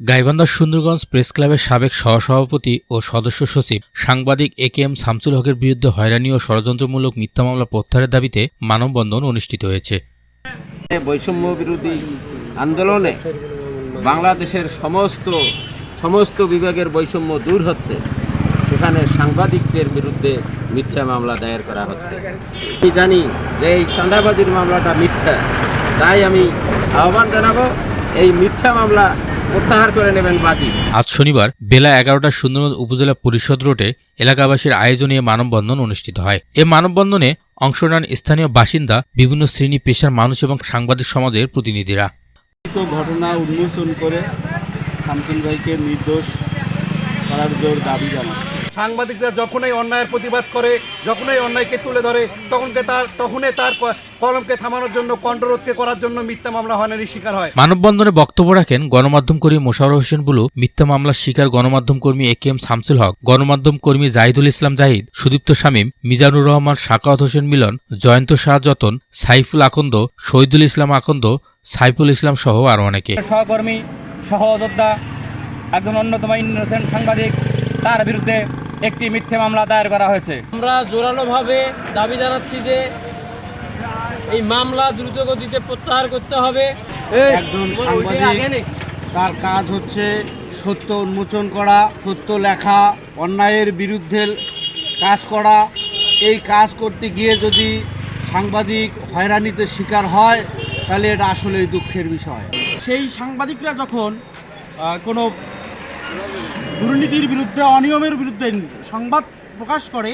Gaibandha Sundarganj press ক্লাবের সাবেক সহসভাপতি ও সদস্য সচিব সাংবাদিক এ কে এম শামসুল হকের বিরুদ্ধে হয়রানি ও ষড়যন্ত্রমূলক মিথ্যা মামলা প্রত্যাহারের দাবিতে মানববন্ধন অনুষ্ঠিত হয়েছে। বৈষম্য বিরোধী আন্দোলনে বাংলাদেশের সমস্ত সমস্ত বিভাগের বৈষম্য দূর হচ্ছে। সেখানে সাংবাদিকদের বিরুদ্ধে মিথ্যা মামলা দায়ের করা হচ্ছে। আমি জানি যে এই চাঁদাবাজির মামলাটা মিথ্যা। তাই আমি আহ্বান জানাব, এই মিথ্যা মামলা প্রত্যাহার করে নেবেন বাদী আজ শনিবার বেলা এগারোটার সুন্দরবন উপজেলা পরিষদ রোডে এলাকাবাসীর আয়োজনে মানববন্ধন অনুষ্ঠিত হয়। এ মানববন্ধনে অংশ নেন স্থানীয় বাসিন্দা বিভিন্ন শ্রেণি পেশার মানুষ এবং সাংবাদিক সমাজের প্রতিনিধিরা। ঘটনা উন্মোচন করে শামসুন ভাইকে নির্দোষ করার জোর দাবি জানায়। সাংবাদিকরা যখনই অন্যায়ের প্রতিবাদ করে যখনই অন্যায়কে তুলে ধরে তখনকে তার তখনই তার কলমকে থামানোর জন্য কণ্ঠরোধকে করার জন্য মিথ্যা মামলা হয়রানির শিকার হয়। মানববন্ধনে বক্তব্য রাখেন গণমাধ্যম কর্মী মোশারর হোসেন বুলু মিথ্যা মামলার শিকার গণমাধ্যম কর্মী এ কে এম শামসুল হক গণমাধ্যম কর্মী জাহিদুল ইসলাম জাহিদ সুদীপ্ত শামীম মিজানুর রহমান শাকাওয়াত হোসেন মিলন জয়ন্ত শাহ যতন সাইফুল আকন্দ শহীদুল ইসলাম আকন্দ সাইফুল ইসলাম সহ আরও অনেকে। সহকর্মী সহযোদ্ধা একজন অন্যতম ইনোসেন্ট সাংবাদিক তার বিরুদ্ধে একটি মিথ্যে মামলা দায়ের করা হয়েছে। আমরা জোরালোভাবে দাবি জানাচ্ছি যে এই মামলা দ্রুত গতিতে প্রত্যাহার করতে হবে। একজন সাংবাদিক তার কাজ হচ্ছে সত্য উন্মোচন করা সত্য লেখা অন্যায়ের বিরুদ্ধে কাজ করা। এই কাজ করতে গিয়ে যদি সাংবাদিক হয়রানিতে শিকার হয় তাহলে এটা আসলেই দুঃখের বিষয়। সেই সাংবাদিকরা যখন কোনো দুর্নীতির বিরুদ্ধে, অনিয়মের বিরুদ্ধে সংবাদ প্রকাশ করে,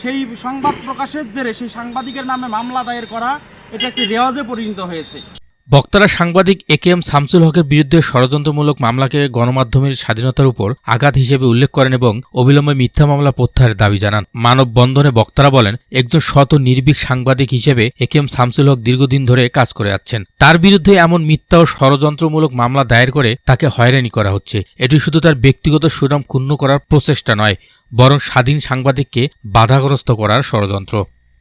সেই সংবাদ প্রকাশের জেরে সেই সাংবাদিকের নামে মামলা দায়ের করা, এটা একটি রেওয়াজে পরিণত হয়েছে। বক্তারা সাংবাদিক এ কে এম শামসুল হকের বিরুদ্ধে ষড়যন্ত্রমূলক মামলাকে গণমাধ্যমের স্বাধীনতার উপর আঘাত হিসেবে উল্লেখ করেন এবং অবিলম্বে মিথ্যা মামলা প্রত্যাহারের দাবি জানান। মানববন্ধনে বক্তারা বলেন, একজন শত নির্ভীক সাংবাদিক হিসেবে এ কে এম শামসুল হক দীর্ঘদিন ধরে কাজ করে যাচ্ছেন। তার বিরুদ্ধে এমন মিথ্যা ও ষড়যন্ত্রমূলক মামলা দায়ের করে তাকে হয়রানি করা হচ্ছে। এটি শুধু তার ব্যক্তিগত সুনাম ক্ষুণ্ণ করার প্রচেষ্টা নয়, বরং স্বাধীন সাংবাদিককে বাধাগ্রস্ত করার ষড়যন্ত্র।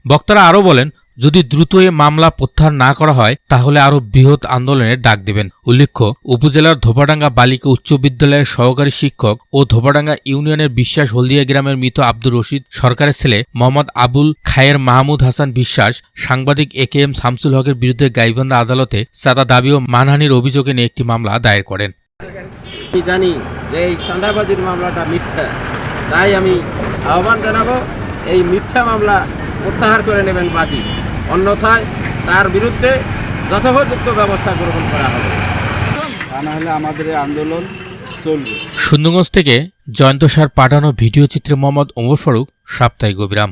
বক্তারা আরও বলেন যদি দ্রুত এ মামলা প্রত্যাহার না করা হয়, তাহলে আরও বৃহৎ আন্দোলনের ডাক দেবেন। উল্লেখ্য, উপজেলার ধোপাডাঙ্গা বালিকা উচ্চ বিদ্যালয়ের সহকারী শিক্ষক ও ধোপাডাঙ্গা ইউনিয়নের বিশ্বাস হলদিয়া গ্রামের মৃত আব্দুর রশিদ, সরকারের ছেলে মোহাম্মদ আবুল খায়ের মাহমুদ হাসান বিশ্বাস, সাংবাদিক এ কে এম শামসুল হকের বিরুদ্ধে গাইবান্ধা আদালতে সাদা দাবি ও মানহানির অভিযোগে নিয়ে একটি মামলা দায়ের করেন। জানি যে এই চাঁদাবাজির মামলাটা মিথ্যা। তাই আমি আহ্বান জানাব, এই মিথ্যা মামলা প্রত্যাহার করে নেবেন বাদী। অন্যথায় তার বিরুদ্ধে যথোপযুক্ত ব্যবস্থা গ্রহণ করা হবে। তা না হলে আমাদের এই আন্দোলন চলবে। সুন্দরগঞ্জ থেকে জয়ন্ত সার পাঠানো ভিডিও চিত্রে মোহাম্মদ ওমর ফারুক সাপ্তাহিক অবিরাম